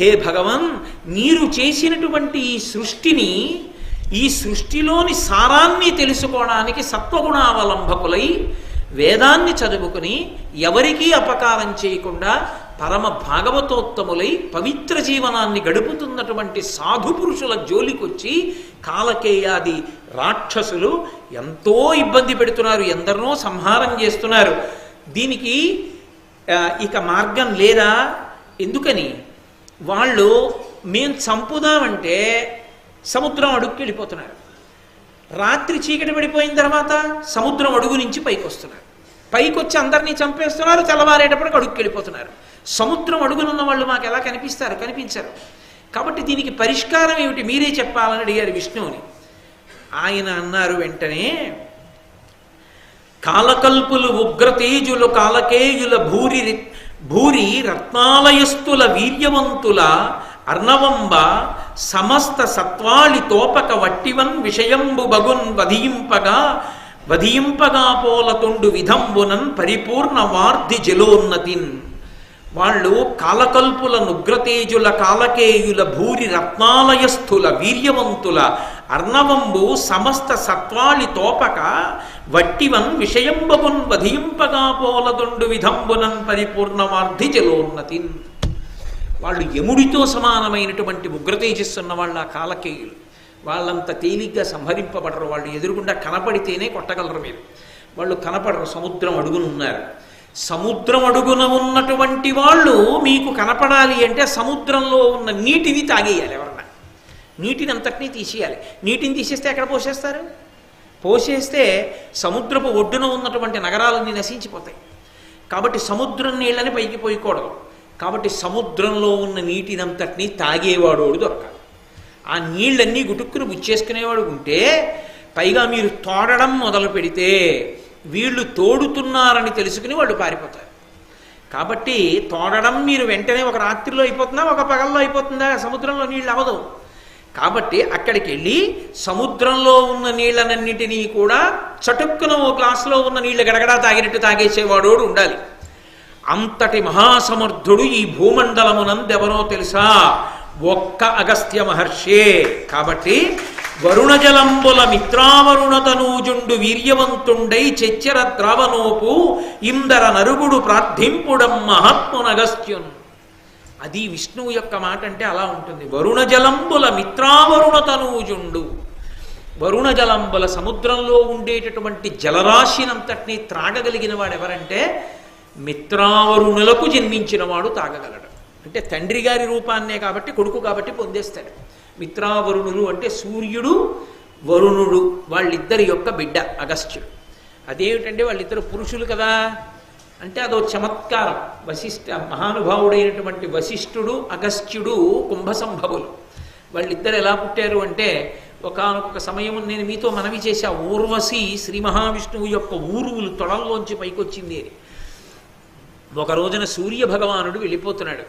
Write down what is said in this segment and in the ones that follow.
హే భగవన్ మీరు చేసినటువంటి ఈ సృష్టిని ఈ సృష్టిలోని సారాన్ని తెలుసుకోవడానికి సత్వగుణావలంబకులై వేదాన్ని చదువుకుని ఎవరికీ అపకారం చేయకుండా పరమ భాగవతోత్తములై పవిత్ర జీవనాన్ని గడుపుతున్నటువంటి సాధు పురుషుల జోలికొచ్చి కాలకేయాది రాక్షసులు ఎంతో ఇబ్బంది పెడుతున్నారు ఎందరినో సంహారం చేస్తున్నారు. దీనికి ఇక మార్గం లేదా? ఎందుకని? వాళ్ళు మేము చంపుదామంటే సముద్రం అడుగుకి వెళ్ళిపోతున్నారు. రాత్రి చీకటి పడిపోయిన తర్వాత సముద్రం అడుగు నుంచి పైకి వస్తున్నారు. పైకి వచ్చి అందరినీ చంపేస్తున్నారు తెల్లవారేటప్పటికి అడుగుకి వెళ్ళిపోతున్నారు. సముద్రం అడుగునున్న వాళ్ళు మాకు ఎలా కనిపిస్తారు? కనిపించరు. కాబట్టి దీనికి పరిష్కారం ఏమిటి? మీరే చెప్పాలని అడిగారు విష్ణువుని. ఆయన అన్నారు వెంటనే కాలకల్పులు ఉగ్రతేజులు కాలకేయుల భూరి భూరి రత్నాలయస్తుల వీర్యవంతుల అర్ణవంబ సమస్త సత్వాళి తోపక వట్టివన్ విషయంబు బగున్ వధియింపగా వధింపగా పోలతుండు విధంబునన్ పరిపూర్ణ వార్ధి జలోన్నతిన్. వాళ్ళు కాలకల్పుల నుగ్రతేజుల కాలకేయుల భూరి రత్నాలయస్థుల వీర్యవంతుల అర్ణవంబు సమస్త సత్వాళి తోపక వట్టివన్ విషయంబగున్ వధింపగా పోలదొండు విధంబునన్ పరిపూర్ణమార్ధి జలోన్నతిన్ వాళ్ళు యముడితో సమానమైనటువంటి ఉగ్రతేజస్సున్న వాళ్ళ కాలకేయులు. వాళ్ళంత తేలిగ్గా సంహరింపబడరు. వాళ్ళు ఎదురుగుండా కనపడితేనే కొట్టగలరు మీరు. వాళ్ళు కనపడరు. సముద్రం అడుగునున్నారు. ఉన్నారు సముద్రం అడుగున ఉన్నటువంటి వాళ్ళు మీకు కనపడాలి అంటే సముద్రంలో ఉన్న నీటిని తాగేయాలి ఎవరన్నా. నీటిని అంతటినీ తీసేయాలి. నీటిని తీసేస్తే ఎక్కడ పోసేస్తారు? పోసేస్తే సముద్రపు ఒడ్డున ఉన్నటువంటి నగరాలన్నీ నశించిపోతాయి. కాబట్టి సముద్రం నీళ్ళని పైకి పోయకూడదు. కాబట్టి సముద్రంలో ఉన్న నీటినంతటినీ తాగేవాడు దొరకాలి. ఆ నీళ్ళన్నీ గుటుక్కుని బుచ్చేసుకునేవాడు ఉంటే పైగా మీరు తోడడం మొదలు పెడితే వీళ్ళు తోడుతున్నారని తెలుసుకుని వాళ్ళు పారిపోతారు. కాబట్టి తోడడం మీరు వెంటనే ఒక రాత్రిలో అయిపోతుందా ఒక పగల్లో అయిపోతుందా? సముద్రంలో నీళ్ళు అవదు. కాబట్టి అక్కడికి వెళ్ళి సముద్రంలో ఉన్న నీళ్ళనన్నిటినీ కూడా చటుక్కున ఓ గ్లాసులో ఉన్న నీళ్ళు గడగడా తాగినట్టు తాగేసేవాడోడు ఉండాలి. అంతటి మహాసమర్థుడు ఈ భూమండలమునందెవరో తెలుసా? ఒక్క అగస్త్య మహర్షే. కాబట్టి వరుణజలంబుల మిత్రావరుణతనూజుండు వీర్యవంతుండై చెచ్చర ద్రవనోపు ఇందర నరుగుడు ప్రార్థింపుడం మహాత్మునగస్త్యున్ అది విష్ణువు యొక్క మాట అంటే అలా ఉంటుంది. వరుణజలంబుల మిత్రావరుణతనూజుండు. వరుణజలంబుల సముద్రంలో ఉండేటటువంటి జలరాశినంతటినీ త్రాగగలిగిన వాడు ఎవరంటే మిత్రావరుణులకు జన్మించినవాడు తాగగలడు. అంటే తండ్రి గారి రూపాన్నే కాబట్టి కొడుకు కాబట్టి పొందేస్తాడు. మిత్రావరుణులు అంటే సూర్యుడు వరుణుడు వాళ్ళిద్దరి యొక్క బిడ్డ అగస్త్యుడు. అదేమిటంటే వాళ్ళిద్దరు పురుషులు కదా. అంటే అదో చమత్కారం. వశిష్ఠ మహానుభావుడైనటువంటి వశిష్ఠుడు అగస్త్యుడు కుంభసంభవులు. వాళ్ళిద్దరు ఎలా పుట్టారు అంటే ఒకనొక సమయం నేను మీతో మనవి చేశా ఊర్వశి శ్రీ మహావిష్ణువు యొక్క ఊరువులు తొడల్లోంచి పైకొచ్చింది అని. ఒక రోజున సూర్య భగవానుడు వెళ్ళిపోతున్నాడు.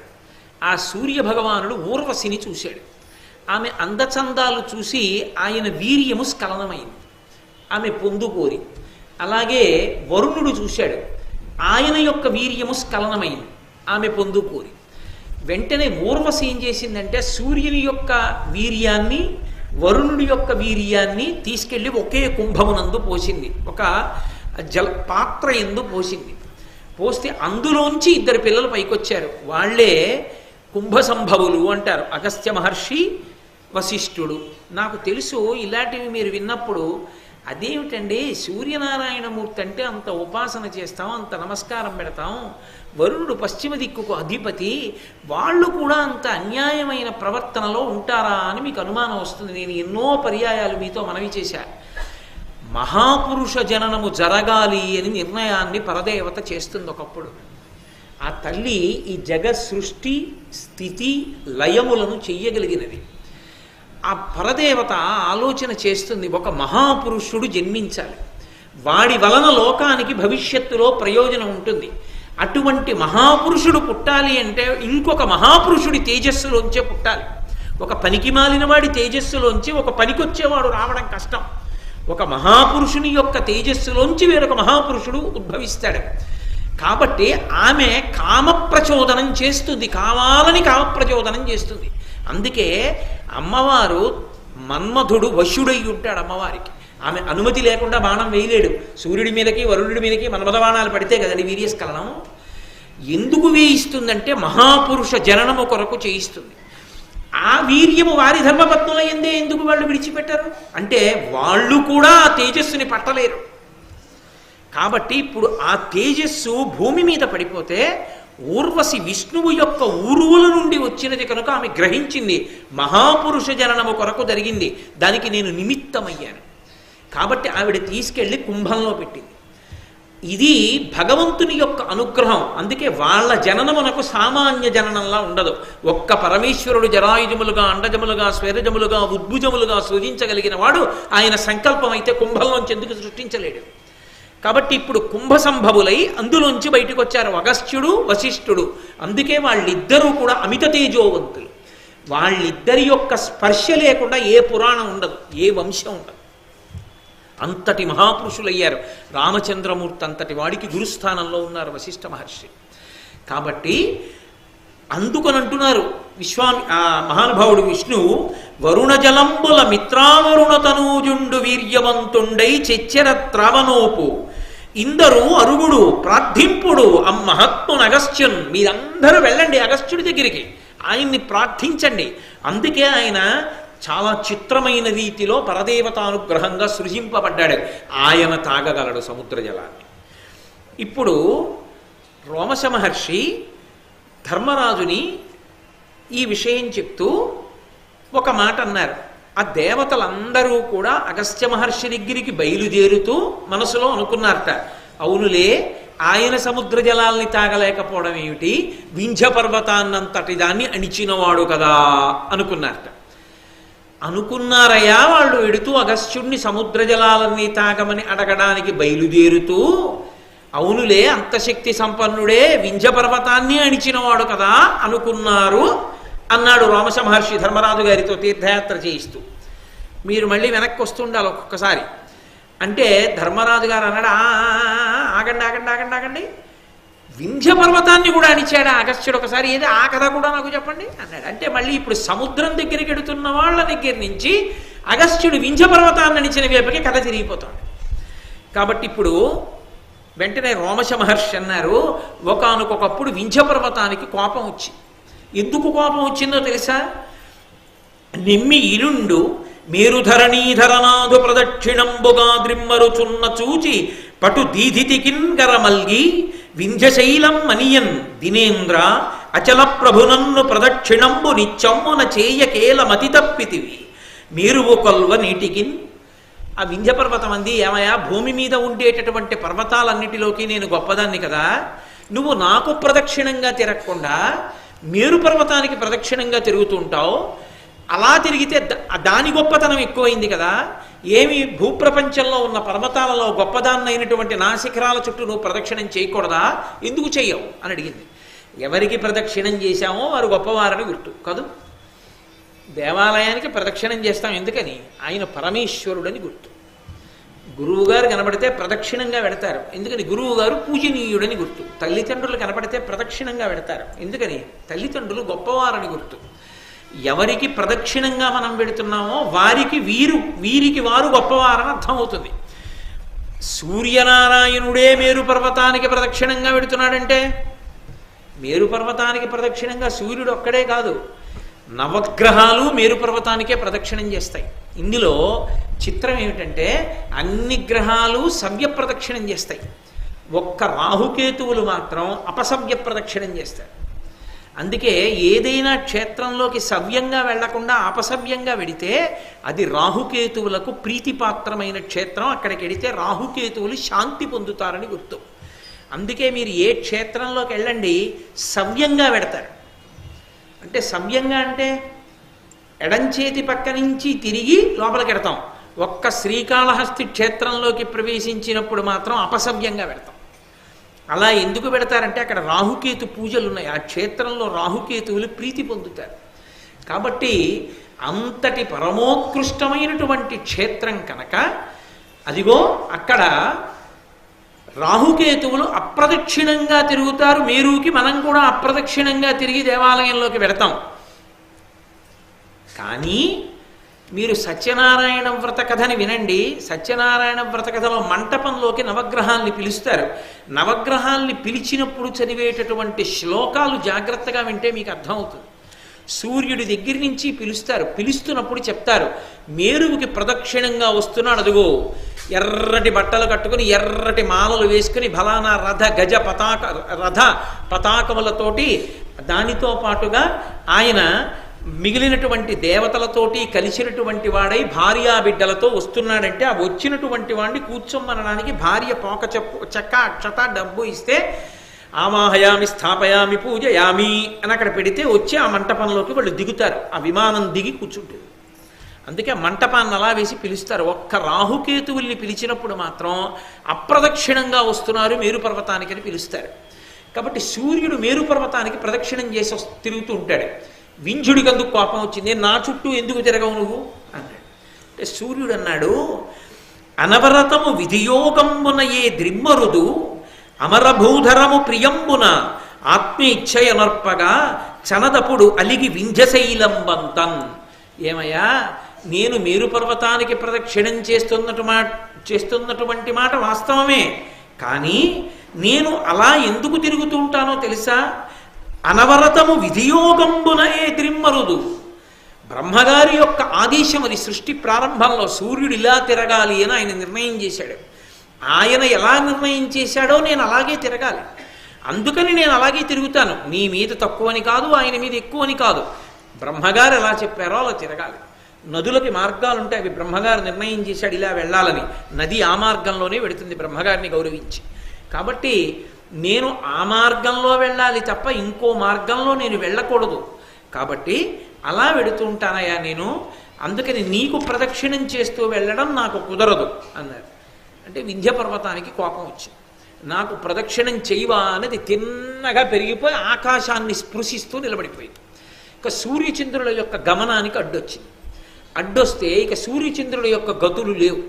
ఆ సూర్య భగవానుడు ఊర్వశిని చూశాడు. ఆమె అందచందాలు చూసి ఆయన వీర్యము స్ఖలనమైంది. ఆమె పొందుకోరి. అలాగే వరుణుడు చూశాడు. ఆయన యొక్క వీర్యము స్ఖలనమైంది. ఆమె పొందుకోరి. వెంటనే ఊర్వశి ఏం చేసిందంటే సూర్యుని యొక్క వీర్యాన్ని వరుణుడి యొక్క వీర్యాన్ని తీసుకెళ్ళి ఒకే కుంభమునందు పోసింది. ఒక జల పాత్ర ఎందు పోసింది. పోస్తే అందులోంచి ఇద్దరు పిల్లలు పైకొచ్చారు. వాళ్ళే కుంభసంభవులు అంటారు. అగస్త్య మహర్షి వశిష్ఠుడు. నాకు తెలుసు ఇలాంటివి మీరు విన్నప్పుడు అదేమిటండి? సూర్యనారాయణమూర్తి అంటే అంత ఉపాసన చేస్తాం అంత నమస్కారం పెడతాం. వరుణుడు పశ్చిమ దిక్కుకు అధిపతి. వాళ్ళు కూడా అంత అన్యాయమైన ప్రవర్తనలో ఉంటారా అని మీకు అనుమానం వస్తుంది. నేను ఎన్నో పర్యాయాలు మీతో మనవి చేశా. మహాపురుష జననము జరగాలి అని నిర్ణయాన్ని పరదేవత చేస్తుంది ఒకప్పుడు. ఆ తల్లి ఈ జగ సృష్టి స్థితి లయములను చెయ్యగలిగినది. ఆ పరదేవత ఆలోచన చేస్తుంది ఒక మహాపురుషుడు జన్మించాలి. వాడి వలన లోకానికి భవిష్యత్తులో ప్రయోజనం ఉంటుంది. అటువంటి మహాపురుషుడు పుట్టాలి అంటే ఇంకొక మహాపురుషుడి తేజస్సులోంచే పుట్టాలి. ఒక పనికి మాలిన వాడి తేజస్సులోంచి ఒక పనికొచ్చేవాడు రావడం కష్టం. ఒక మహాపురుషుని యొక్క తేజస్సులోంచి వేరొక మహాపురుషుడు ఉద్భవిస్తాడు. కాబట్టి ఆమె కామప్రచోదనం చేస్తుంది కావాలని కామప్రచోదనం చేస్తుంది. అందుకే అమ్మవారు మన్మధుడు వశుడై ఉంటాడు అమ్మవారికి. ఆమె అనుమతి లేకుండా బాణం వేయలేడు. సూర్యుడి మీదకి వరుణుడి మీదకి మన్మథ బాణాలు పడితే కదండి వీర్యస్ఖలనం ఎందుకు వేయిస్తుందంటే మహాపురుష జననము కొరకు చేయిస్తుంది. ఆ వీర్యము వారి ధర్మపత్నుల ఎందే ఎందుకు వాళ్ళు విడిచిపెట్టారు? అంటే వాళ్ళు కూడా ఆ తేజస్సుని పట్టలేరు. కాబట్టి ఇప్పుడు ఆ తేజస్సు భూమి మీద పడిపోతే ఊర్వశి విష్ణువు యొక్క ఊరువుల నుండి వచ్చినది కనుక ఆమె గ్రహించింది. మహాపురుష జననము కొరకు జరిగింది. దానికి నేను నిమిత్తమయ్యాను. కాబట్టి ఆవిడ తీసుకెళ్ళి కుంభంలో పెట్టింది. ఇది భగవంతుని యొక్క అనుగ్రహం. అందుకే వాళ్ళ జననమునకు సామాన్య జననంలా ఉండదు. ఒక్క పరమేశ్వరుడు జరాయుజములుగా అండజములుగా స్వేరజములుగా ఉద్భుజములుగా సృజించగలిగిన వాడు ఆయన సంకల్పం అయితే కుంభంలోంచి ఎందుకు సృష్టించలేడు? కాబట్టి ఇప్పుడు కుంభసంభవులై అందులోంచి బయటకు వచ్చారు అగస్త్యుడు వశిష్ఠుడు. అందుకే వాళ్ళిద్దరూ కూడా అమిత తేజోవంతులు. వాళ్ళిద్దరి యొక్క స్పర్శ లేకుండా ఏ పురాణం ఉండదు ఏ వంశం ఉండదు. అంతటి మహాపురుషులయ్యారు. రామచంద్రమూర్తి అంతటి వాడికి గురుస్థానంలో ఉన్నారు వశిష్ఠ మహర్షి. కాబట్టి అందుకని అంటున్నారు విశ్వామి ఆ మహానుభావుడు విష్ణువు వరుణ జలంబుల మిత్రావరుణ తనూజుండు వీర్యవంతుండై చెచ్చెర త్రావనోపు ఇందరు అరుగుడు ప్రార్థింపుడు అమ్మహత్మున్ అగస్త్యున్ మీరందరూ వెళ్ళండి అగస్త్యుడి దగ్గరికి. ఆయన్ని ప్రార్థించండి. అందుకే ఆయన చాలా చిత్రమైన రీతిలో పరదేవతానుగ్రహంగా సృజింపబడ్డాడు. ఆయన తాగగలడు సముద్ర జలాన్ని. ఇప్పుడు రోమశ మహర్షి ధర్మరాజుని ఈ విషయం చెప్తూ ఒక మాట అన్నారు. ఆ దేవతలందరూ కూడా అగస్త్య మహర్షి దగ్గరికి బయలుదేరుతూ మనసులో అనుకున్నారట అవునులే ఆయన సముద్ర జలాల్ని తాగలేకపోవడం ఏమిటి? వింధ్య పర్వతాన్నంతటి దాన్ని అణిచినవాడు కదా అనుకున్నారట. అనుకున్నారయ్యా వాళ్ళు ఎడుతూ అగస్త్యుణ్ణి సముద్ర జలాలన్నీ తాగమని అడగడానికి బయలుదేరుతూ అవునులే అంతశక్తి సంపన్నుడే వింధ్య పర్వతాన్ని అణిచినవాడు కదా అనుకున్నారు. అన్నాడు రోమశ మహర్షి ధర్మరాజు గారితో తీర్థయాత్ర చేయిస్తూ. మీరు మళ్ళీ వెనక్కి వస్తుండాలి ఒక్కొక్కసారి. అంటే ధర్మరాజు గారు అన్నాడు ఆగండి ఆగండి ఆగండి ఆగండి. వింధ్య పర్వతాన్ని కూడా అణిచాడు అగస్త్యుడు ఒకసారి. ఏది ఆ కథ కూడా నాకు చెప్పండి? అన్నాడు. అంటే మళ్ళీ ఇప్పుడు సముద్రం దగ్గరికి ఎడుతున్న వాళ్ళ దగ్గర నుంచి అగస్త్యుడు వింధ్య పర్వతాన్ని అణిచిన వైపుకి కథ తిరిగిపోతాడు. కాబట్టి ఇప్పుడు వెంటనే రోమశ మహర్షి అన్నారు ఒకనకొకప్పుడు వింధ్య పర్వతానికి కోపం వచ్చింది ఎందుకు కోపం వచ్చిందో తెలుసా? నిమ్మి ఇరుండు మేరుధరణీధరనాథు ప్రదక్షిణంబుగా ద్రిమ్మరుచున్న చూచి పటు దీధితికింకర మల్గి వింధ్యశైలం మనియన్ దినేంద్ర అచల ప్రభునన్ను ప్రదక్షిణంబు నిత్యమ్మున చేయకేల మతి తప్పితివి. మేరువు కొల్వ నీటికిన్. ఆ వింధ్యపర్వతం అంది ఏమయ్యా భూమి మీద ఉండేటటువంటి పర్వతాలన్నిటిలోకి నేను గొప్పదాన్ని కదా? నువ్వు నాకు ప్రదక్షిణంగా తిరగకుండా మేరు పర్వతానికి ప్రదక్షిణంగా తిరుగుతుంటావు అలా తిరిగితే దాని గొప్పతనం ఎక్కువైంది కదా. ఏమి భూప్రపంచంలో ఉన్న పర్వతాలలో గొప్పదాన్నైనటువంటి నా శిఖరాల చుట్టూ నువ్వు ప్రదక్షిణం చేయకూడదా? ఎందుకు చెయ్యవు? అని అడిగింది. ఎవరికి ప్రదక్షిణం చేశామో వారు గొప్పవారని గుర్తు. కాదు? దేవాలయానికి ప్రదక్షిణం చేస్తాం ఎందుకని? ఆయన పరమేశ్వరుడని గుర్తు. గురువు గారు కనబడితే ప్రదక్షిణంగా పెడతారు. ఎందుకని? గురువు గారు పూజనీయుడని గుర్తు. తల్లిదండ్రులు కనపడితే ప్రదక్షిణంగా పెడతారు. ఎందుకని? తల్లిదండ్రులు గొప్పవారని గుర్తు. ఎవరికి ప్రదక్షిణంగా మనం పెడుతున్నామో వారికి వీరు వీరికి వారు గొప్పవారని అర్థమవుతుంది. సూర్యనారాయణుడే మేరు పర్వతానికి ప్రదక్షిణంగా పెడుతున్నాడంటే మేరు పర్వతానికి ప్రదక్షిణంగా సూర్యుడు ఒక్కడే కాదు. నవగ్రహాలు మేరు పర్వతానికే ప్రదక్షిణం చేస్తాయి. ఇందులో చిత్రం ఏమిటంటే అన్ని గ్రహాలు సవ్య ప్రదక్షిణం చేస్తాయి. ఒక్క రాహుకేతువులు మాత్రం అపసవ్య ప్రదక్షిణం చేస్తారు. అందుకే ఏదైనా క్షేత్రంలోకి సవ్యంగా వెళ్ళకుండా అపసవ్యంగా వెడితే అది రాహుకేతువులకు ప్రీతిపాత్రమైన క్షేత్రం. అక్కడికి వెడితే రాహుకేతువులు శాంతి పొందుతారని గుర్తు. అందుకే మీరు ఏ క్షేత్రంలోకి వెళ్ళండి సవ్యంగా వెడతారు. అంటే సవ్యంగా అంటే ఎడంచేతి పక్క నుంచి తిరిగి లోపలికి పెడతాం ఒక్క శ్రీకాళహస్తి క్షేత్రంలోకి ప్రవేశించినప్పుడు మాత్రం అపసవ్యంగా పెడతాం అలా ఎందుకు పెడతారంటే అక్కడ రాహుకేతు పూజలు ఉన్నాయి ఆ క్షేత్రంలో రాహుకేతువులు ప్రీతి పొందుతారు. కాబట్టి అంతటి పరమోత్కృష్టమైనటువంటి క్షేత్రం కనుక అదిగో అక్కడ రాహుకేతువులు అప్రదక్షిణంగా తిరుగుతారు. మేరుకి మనం కూడా అప్రదక్షిణంగా తిరిగి దేవాలయంలోకి వెడతాం కానీ మీరు సత్యనారాయణ వ్రత కథని వినండి. సత్యనారాయణ వ్రత కథలో మంటపంలోకి నవగ్రహాల్ని పిలుస్తారు. నవగ్రహాల్ని పిలిచినప్పుడు చదివేటటువంటి శ్లోకాలు జాగ్రత్తగా వింటే మీకు అర్థమవుతుంది. సూర్యుడి దగ్గర నుంచి పిలుస్తారు. పిలుస్తున్నప్పుడు చెప్తారు మేరువుకి ప్రదక్షిణంగా వస్తున్నాడు అదుగో. ఎర్రటి బట్టలు కట్టుకుని ఎర్రటి మాలలు వేసుకుని ఫలానా రథ గజ పతాక రథ పతాకములతోటి దానితో పాటుగా ఆయన మిగిలినటువంటి దేవతలతోటి కలిసినటువంటి వాడై భార్యా బిడ్డలతో వస్తున్నాడంటే ఆ వచ్చినటువంటి వాడిని కూర్చోమనడానికి భార్య పోక చెప్పు చెక్క అక్షత డబ్బు ఇస్తే ఆవాహయామి స్థాపయామి పూజయామి అని అక్కడ పెడితే వచ్చి ఆ మంటపంలోకి వాళ్ళు దిగుతారు. ఆ విమానం దిగి కూర్చుంటుంది. అందుకే మంటపాన్ని అలా వేసి పిలుస్తారు. ఒక్క రాహుకేతువుల్ని పిలిచినప్పుడు మాత్రం అప్రదక్షిణంగా వస్తున్నారు మేరు పర్వతానికి అని పిలుస్తారు. కాబట్టి సూర్యుడు మేరు పర్వతానికి ప్రదక్షిణం చేసి తిరుగుతూ ఉంటాడు. వింజుడికి అందుకు కోపం వచ్చింది నా చుట్టూ ఎందుకు తిరగవు నువ్వు? అన్నాడు అంటే సూర్యుడు అన్నాడు అనవరతము విధియోగంబున ఏ ద్రిమ్మరుదు అమరభూధరము ప్రియంబున ఆత్మీచ్ఛయనర్పగా చనదపుడు అలిగి వింధ్యశైలంబంతం ఏమయ్యా? నేను మేరు పర్వతానికి ప్రదక్షిణం చేస్తున్నటు మా చేస్తున్నటువంటి మాట వాస్తవమే. కానీ నేను అలా ఎందుకు తిరుగుతుంటానో తెలుసా? అనవరతము విధియోగంబున ఏ ద్రిమ్మరుదు బ్రహ్మగారి యొక్క ఆదేశం అది సృష్టి ప్రారంభంలో సూర్యుడు ఇలా తిరగాలి అని ఆయన నిర్ణయం చేశాడు. ఆయన ఎలా నిర్ణయం చేశాడో నేను అలాగే తిరగాలి. అందుకని నేను అలాగే తిరుగుతాను. నీ మీద తక్కువని కాదు ఆయన మీద ఎక్కువని కాదు. బ్రహ్మగారు ఎలా చెప్పారో అలా తిరగాలి. నదులకి మార్గాలు ఉంటాయి అవి బ్రహ్మగారు నిర్ణయం చేశాడు ఇలా వెళ్ళాలని. నది ఆ మార్గంలోనే వెడుతుంది బ్రహ్మగారిని గౌరవించి. కాబట్టి నేను ఆ మార్గంలో వెళ్ళాలి తప్ప ఇంకో మార్గంలో నేను వెళ్ళకూడదు. కాబట్టి అలా వెడుతూ ఉంటానయ్యా నేను. అందుకని నీకు ప్రదక్షిణం చేస్తూ వెళ్ళడం నాకు కుదరదు అన్నారు. అంటే వింధ్య పర్వతానికి కోపం వచ్చింది. నాకు ప్రదక్షిణం చేయవా అనేది తిన్నగా పెరిగిపోయి ఆకాశాన్ని స్పృశిస్తూ నిలబడిపోయింది. ఇక సూర్యచంద్రుల యొక్క గమనానికి అడ్డొచ్చింది. అడ్డొస్తే ఇక సూర్యచంద్రుల యొక్క గతులు లేవు.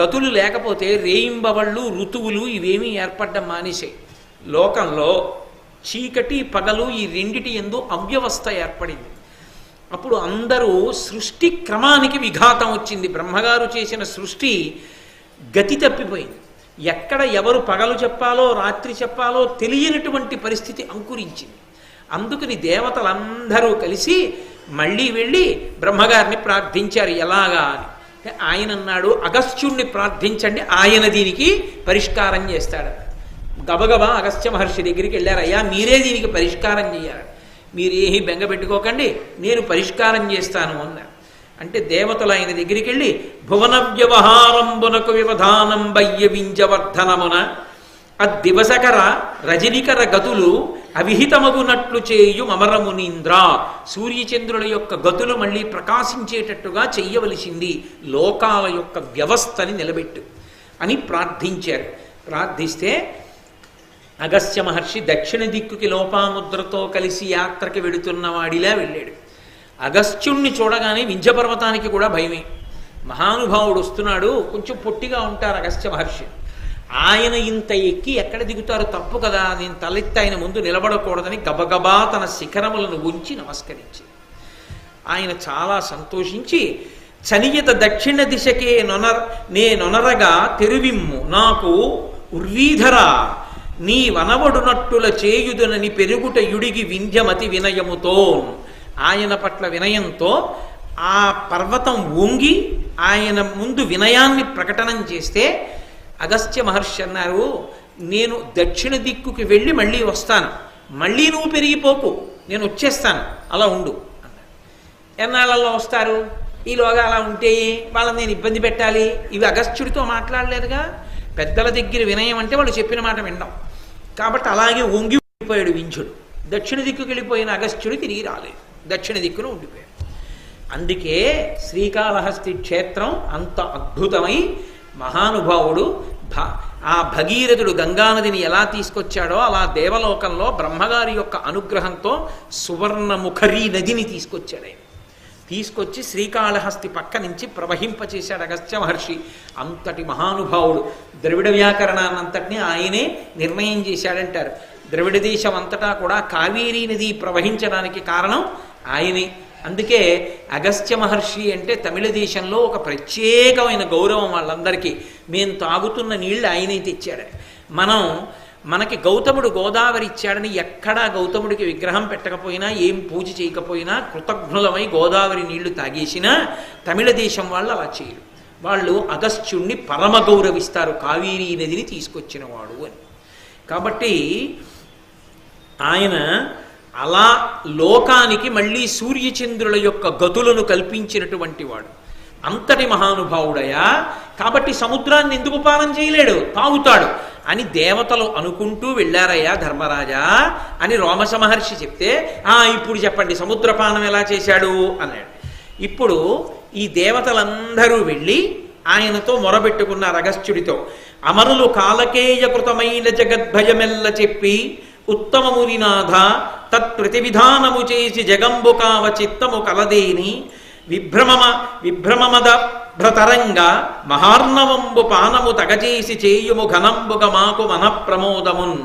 గతులు లేకపోతే రేయింబవళ్ళు ఋతువులు ఇవేమీ ఏర్పడడం మానేసాయి లోకంలో చీకటి పగలు ఈ రెండిటి ఎందు అవ్యవస్థ ఏర్పడింది. అప్పుడు అందరూ సృష్టి క్రమానికి విఘాతం వచ్చింది. బ్రహ్మగారు చేసిన సృష్టి గతి తప్పిపోయింది. ఎక్కడ ఎవరు పగలు చెప్పాలో రాత్రి చెప్పాలో తెలియనటువంటి పరిస్థితి అంకురించింది. అందుకని దేవతలందరూ కలిసి మళ్ళీ వెళ్ళి బ్రహ్మగారిని ప్రార్థించారు. ఎలాగా అని. ఆయన అన్నాడు అగస్త్యుణ్ణి ప్రార్థించండి ఆయన దీనికి పరిష్కారం చేస్తాడు గబగబా అగస్త్య మహర్షి దగ్గరికి వెళ్ళారు అయ్యా మీరే దీనికి పరిష్కారం చేయాలి మీరేమీ బెంగ పెట్టుకోకండి నేను పరిష్కారం చేస్తాను అన్నారు. అంటే దేవతలు ఆయన దగ్గరికి వెళ్ళి భువన వ్యవహారంబునకు వ్యవధానం బయ్య ఆ అద్దివసకర రజనికర గతులు అవిహితమగునట్లు చేయు అమరమునీంద్ర సూర్యచంద్రుల యొక్క గతులు మళ్ళీ ప్రకాశించేటట్టుగా చెయ్యవలసింది లోకాల యొక్క వ్యవస్థని నిలబెట్టు అని ప్రార్థించారు. ప్రార్థిస్తే అగస్త్య మహర్షి దక్షిణ దిక్కుకి లోపాముద్రతో కలిసి యాత్రకి వెడుతున్న వాడిలా వెళ్ళాడు. అగస్త్యుణ్ణి చూడగానే వింధ్యపర్వతానికి కూడా భయమే. మహానుభావుడు వస్తున్నాడు కొంచెం పొట్టిగా ఉంటారు అగస్త్య మహర్షి. ఆయన ఇంత ఎక్కి ఎక్కడ దిగుతారు తప్పు కదా నేను తలెత్తి ఆయన ముందు నిలబడకూడదని గబగబా తన శిఖరములను ఉంచి నమస్కరించి. ఆయన చాలా సంతోషించి చనియత దక్షిణ దిశకే నొనర నేనొనరగా తెరువిమ్ము నాకు ఉర్వీధరా నీ వనవడునట్టుల చేయుదునని పెరుగుట యుడిగి వింధ్యమతి వినయముతో ఆయన పట్ల వినయంతో ఆ పర్వతం వంగి ఆయన ముందు వినయాన్ని ప్రకటనం చేస్తే అగస్త్య మహర్షి అన్నారు నేను దక్షిణ దిక్కుకి వెళ్ళి మళ్ళీ వస్తాను. మళ్ళీ నువ్వు పెరిగిపోకు. నేను వచ్చేస్తాను. అలా ఉండు. ఎన్నాళ్ళలో ఎన్నాళ్ళల్లో వస్తారు? ఈలోగా అలా ఉంటే వాళ్ళని నేను ఇబ్బంది పెట్టాలి. ఇవి అగస్త్యుడితో మాట్లాడలేదుగా. పెద్దల దగ్గర వినయం అంటే వాళ్ళు చెప్పిన మాట వినడం. కాబట్టి అలాగే ఒంగిపోయాడు వించుడు దక్షిణ దిక్కుకి వెళ్ళిపోయిన అగస్త్యుడు తిరిగి రాలేదు. దక్షిణ దిక్కును ఉండిపోయారు అందుకే శ్రీకాళహస్తి క్షేత్రం అంత అద్భుతమై మహానుభావుడు భ ఆ భగీరథుడు గంగానదిని ఎలా తీసుకొచ్చాడో అలా దేవలోకంలో బ్రహ్మగారి యొక్క అనుగ్రహంతో సువర్ణముఖరీ నదిని తీసుకొచ్చాడు ఆయన. తీసుకొచ్చి శ్రీకాళహస్తి పక్క నుంచి ప్రవహింపచేశాడు అగస్త్య మహర్షి. అంతటి మహానుభావుడు. ద్రవిడ వ్యాకరణాన్నంతటినీ ఆయనే నిర్ణయం చేశాడంటారు. ద్రవిడ దేశం అంతటా కూడా కావేరీ నది ప్రవహించడానికి కారణం ఆయనే. అందుకే అగస్త్య మహర్షి అంటే తమిళ దేశంలో ఒక ప్రత్యేకమైన గౌరవం వాళ్ళందరికీ. మేము తాగుతున్న నీళ్ళు ఆయనే తెచ్చాడు. మనం మనకి గౌతముడు గోదావరి ఇచ్చాడని ఎక్కడా గౌతముడికి విగ్రహం పెట్టకపోయినా ఏం పూజ చేయకపోయినా కృతజ్ఞులమై గోదావరి నీళ్ళు తాగేసినా తమిళ దేశం వాళ్ళు అలా చేయరు. వాళ్ళు అగస్త్యుణ్ణి పరమ గౌరవిస్తారు కావేరీ నదిని తీసుకొచ్చిన వాడు అని. కాబట్టి ఆయన అలా లోకానికి మళ్ళీ సూర్యచంద్రుల యొక్క గతులను కల్పించినటువంటి వాడు. అంతటి మహానుభావుడయా కాబట్టి సముద్రాన్ని ఎందుకు పానం చేయలేడు? తాగుతాడు. అని దేవతలు అనుకుంటూ వెళ్ళారయ్యా ధర్మరాజా అని రోమస మహర్షి చెప్తే ఆ ఇప్పుడు చెప్పండి సముద్రపానం ఎలా చేశాడు? అన్నాడు. ఇప్పుడు ఈ దేవతలందరూ వెళ్ళి ఆయనతో మొరబెట్టుకున్నారు అగస్త్యుడితో అమరులు కాలకేయకృతమైన జగద్భయమెల్ల చెప్పి ఉత్తమమునినాథ తత్ప్రతివిధానము చేసి జగంబుకావ చిత్తము కలదేని విభ్రమమ విభ్రమమద భ్రతరంగ మహార్ణవంబు పానము తగచేసి చేయుము ఘనంబుగ మాకు మనఃప్రమోదమున్.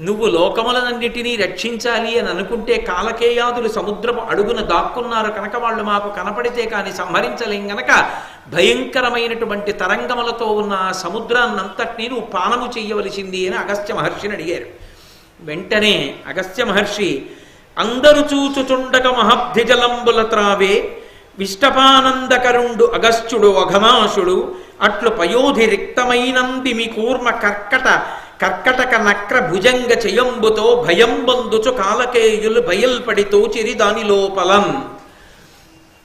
నువ్వు లోకములనన్నిటినీ రక్షించాలి అని అనుకుంటే కాలకేయాదులు సముద్రపు అడుగున దాక్కున్నారు కనుక వాళ్ళు మాకు కనపడితే కానీ సంహరించలేం గనక భయంకరమైనటువంటి తరంగములతో ఉన్న ఆ సముద్రాన్నంతటినీ నువ్వు పానము చేయవలసింది అని అగస్త్య మహర్షిని అడిగారు. వెంటనే అగస్త్య మహర్షి అందరు చూచుచుండక మహబ్ధిజలంబుల త్రావే విష్టపానందకరుండు అగస్త్యుడు అఘమాసుడు అట్లు పయోధి రిక్తమైనంది మీ కూర్మ కర్కట కర్కటక నక్ర భుజంగ చెయంబుతో భయం బందుచు కాలకేయులు బయల్పడి తోచిరి దాని లోపలం.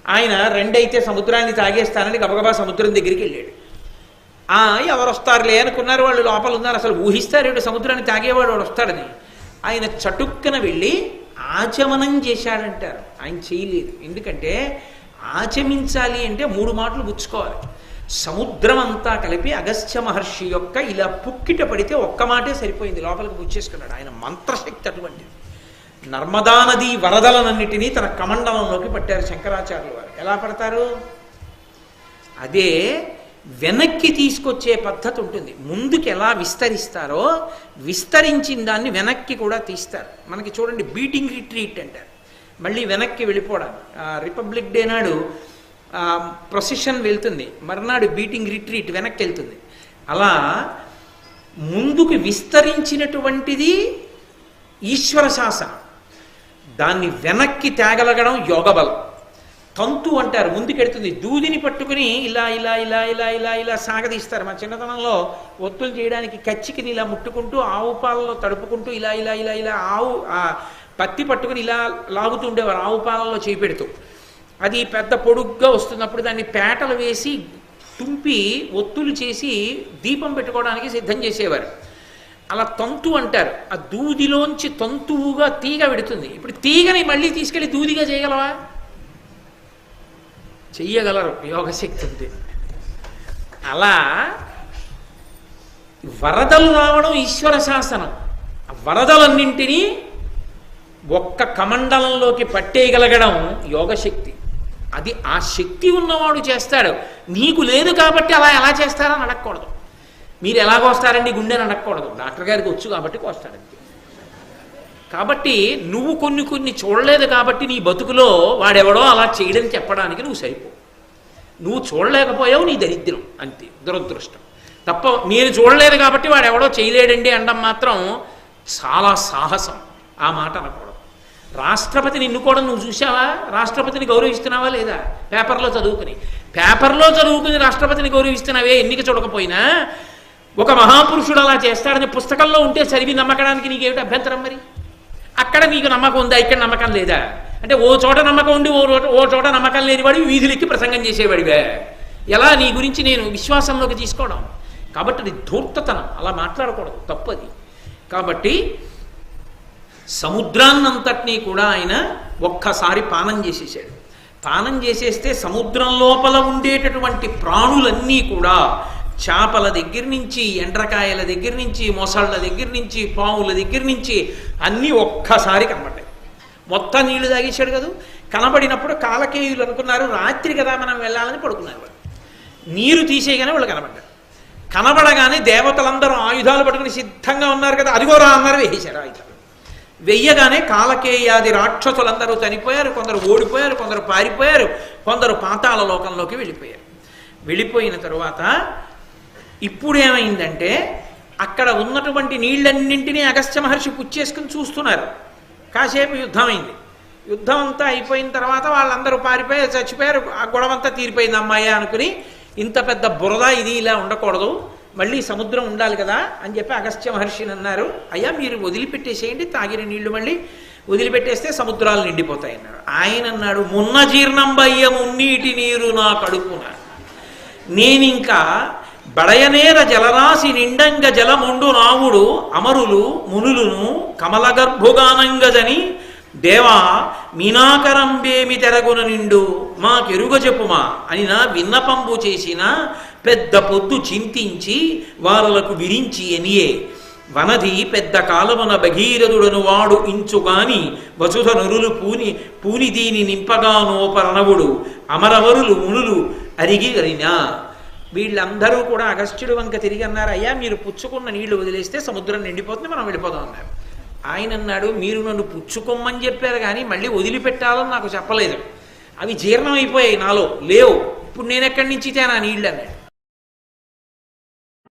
ఆయన రెండైతే సముద్రాన్ని తాగేస్తానని గబగబా సముద్రం దగ్గరికి వెళ్ళాడు. ఆ ఎవరు వస్తారులే అనుకున్నారు వాళ్ళు. లోపల ఉన్నారు అసలు ఊహిస్తారు సముద్రాన్ని తాగేవాడు వాడు వస్తాడని ఆయన చటుక్కన వెళ్ళి ఆచమనం చేశాడంటారు. ఆయన చేయలేదు. ఎందుకంటే ఆచమించాలి అంటే మూడు మాటలు పుచ్చుకోవాలి. సముద్రం అంతా కలిపి అగస్త్య మహర్షి యొక్క ఇలా పుక్కిట పడితే ఒక్క మాటే సరిపోయింది. లోపలికి పుచ్చేసుకున్నాడు. ఆయన మంత్రశక్తి అటువంటిది. నర్మదా నది వరదలనన్నిటినీ తన కమండలంలోకి పట్టారు శంకరాచార్యులు వారు. ఎలా పడతారు? అదే వెనక్కి తీసుకొచ్చే పద్ధతి ఉంటుంది. ముందుకు ఎలా విస్తరిస్తారో విస్తరించిన దాన్ని వెనక్కి కూడా తీస్తారు. మనకి చూడండి బీటింగ్ రిట్రీట్ అంటారు. మళ్ళీ వెనక్కి వెళ్ళిపోవడం. రిపబ్లిక్ డే నాడు ప్రొసెషన్ వెళ్తుంది. మర్నాడు బీటింగ్ రిట్రీట్ వెనక్కి వెళ్తుంది. అలా ముందుకు విస్తరించినటువంటిది ఈశ్వర శాసనం. దాన్ని వెనక్కి తేగలగడం యోగబలం. తంతు అంటారు ముందుకెడుతుంది. దూదిని పట్టుకుని ఇలా ఇలా ఇలా ఇలా ఇలా ఇలా సాగదీస్తారు. మా చిన్నతనంలో ఒత్తులు చేయడానికి కచ్చికిని ఇలా ముట్టుకుంటూ ఆవు పాలలో తడుపుకుంటూ ఇలా ఇలా ఇలా ఇలా ఆవు ఆ పత్తి పట్టుకుని ఇలా లాగుతూ ఉండేవారు ఆవు పాలలో చేపెడుతూ. అది పెద్ద పొడుగ్గా వస్తున్నప్పుడు దాన్ని పేటలు వేసి తుంపి ఒత్తులు చేసి దీపం పెట్టుకోవడానికి సిద్ధం చేసేవారు. అలా తంతు అంటారు. ఆ దూదిలోంచి తంతువుగా తీగ పెడుతుంది ఇప్పుడు తీగని మళ్ళీ తీసుకెళ్ళి దూదిగా చేయగలవా? చెయ్యగలరు యోగశక్తి ఉంటే అలా వరదలు రావడం ఈశ్వర శాసనం. వరదలన్నింటినీ ఒక్క కమండలంలోకి పట్టేయగలగడం యోగశక్తి. అది ఆ శక్తి ఉన్నవాడు చేస్తాడు. నీకు లేదు కాబట్టి అలా ఎలా చేస్తారని అడగకూడదు. మీరు ఎలా కోస్తారండి గుండెని అడగకూడదు. డాక్టర్ గారికి వచ్చు కాబట్టి కోస్తాడంతే. కాబట్టి నువ్వు కొన్ని కొన్ని చూడలేదు కాబట్టి నీ బతుకులో వాడెవడో అలా చేయడం చెప్పడానికి నువ్వు సరిపో. నువ్వు చూడలేకపోయావు నీ దరిద్రం అంతే దురదృష్టం. తప్ప నేను చూడలేదు కాబట్టి వాడెవడో చేయలేడండి అనడం మాత్రం చాలా సాహసం. ఆ మాట అనకూడదు. రాష్ట్రపతిని ఎన్నుకోవడం నువ్వు చూసావా రాష్ట్రపతిని గౌరవిస్తున్నావా లేదా? పేపర్లో చదువుకుని. పేపర్లో చదువుకుని రాష్ట్రపతిని గౌరవిస్తున్నావే? ఎన్నిక చూడకపోయినా? ఒక మహాపురుషుడు అలా చేస్తాడని పుస్తకంలో ఉంటే చదివి నమ్మకడానికి నీకేమిటి అభ్యంతరం మరి? అక్కడ నీకు నమ్మకం ఉందా? ఇక్కడ నమ్మకం లేదా? అంటే ఓ చోట నమ్మకం ఉండి ఓ ఓ చోట నమ్మకం లేనివాడివి వీధులెక్కి ప్రసంగం చేసేవాడివే ఎలా నీ గురించి నేను విశ్వాసంలోకి తీసుకోవడం? కాబట్టి అది ధూర్తతనం. అలా మాట్లాడకూడదు. తప్పది. కాబట్టి సముద్రాన్నంతటినీ కూడా ఆయన ఒక్కసారి పానం చేసేసాడు పానం చేసేస్తే సముద్రం లోపల ఉండేటటువంటి ప్రాణులన్నీ కూడా చేపల దగ్గర నుంచి ఎండ్రకాయల దగ్గర నుంచి మొసళ్ళ దగ్గర నుంచి పాముల దగ్గర నుంచి అన్నీ ఒక్కసారి కనబడ్డాయి. మొత్తం నీళ్ళు తాగేశాడు కదా? కనబడినప్పుడు కాలకేయులు అనుకున్నారు రాత్రి కదా మనం వెళ్ళాలని పడుకున్నారు వాళ్ళు. నీరు తీసేయగానే వాళ్ళు కనబడ్డారు. కనబడగానే దేవతలందరూ ఆయుధాలు పట్టుకుని సిద్ధంగా ఉన్నారు కదా అదిగో రా అన్నారు వేసేశారు ఆయుధాలు. వెయ్యగానే కాలకేయాది రాక్షసులందరూ చనిపోయారు కొందరు ఓడిపోయారు కొందరు పారిపోయారు కొందరు పాతాల లోకంలోకి వెళ్ళిపోయారు. వెళ్ళిపోయిన తరువాత ఇప్పుడు ఏమైందంటే అక్కడ ఉన్నటువంటి నీళ్ళన్నింటినీ అగస్త్య మహర్షి పుచ్చేసుకుని చూస్తున్నారు. కాసేపు యుద్ధమైంది. యుద్ధం అంతా అయిపోయిన తర్వాత వాళ్ళందరూ పారిపోయి చచ్చిపోయారు ఆ గొడవంతా తీరిపోయింది అమ్మాయి అనుకుని ఇంత పెద్ద బురద ఇది ఇలా ఉండకూడదు మళ్ళీ సముద్రం ఉండాలి కదా అని చెప్పి అగస్త్య మహర్షిని అన్నారు. అయ్యా మీరు వదిలిపెట్టేసేయండి తాగిన నీళ్ళు మళ్ళీ వదిలిపెట్టేస్తే సముద్రాలు నిండిపోతాయి అన్నారు. ఆయన అన్నాడు మున్న జీర్ణం జీర్ణంబయ్య మున్నీటి నీరు నా కడుపున. నేనింకా బడయనేర జలరాశి నిండంగ జలముండు రాముడు అమరులు మునులును కమలగర్భుగానంగజని దేవా మీనాకరంబేమి తెరగున నిండు మాకెరుగ చెప్పుమా అని నా విన్నపంబు చేసిన పెద్ద పొద్దు చింతించి వారలకు విరించి ఎనియే. వనది పెద్ద కాలమున భగీరథుడను వాడు ఇంచుగాని వసుధ నరులు పూని పూని దీని నింపగానోపరణవుడు అమరవరులు మునులు అరిగి అరినా. వీళ్ళందరూ కూడా అగస్త్యుడు వంక తిరిగి అన్నారు అయ్యా మీరు పుచ్చుకున్న నీళ్ళు వదిలేస్తే సముద్రం నిండిపోతుంది మనం వెళ్ళిపోదాం అన్నారు. ఆయన అన్నాడు మీరు నన్ను పుచ్చుకోమని చెప్పారు కానీ మళ్ళీ వదిలిపెట్టాలని నాకు చెప్పలేదు. అవి జీర్ణమైపోయాయి నాలో లేవు. ఇప్పుడు నేను ఎక్కడి నుంచి తేనా నీళ్ళు? అన్నాడు.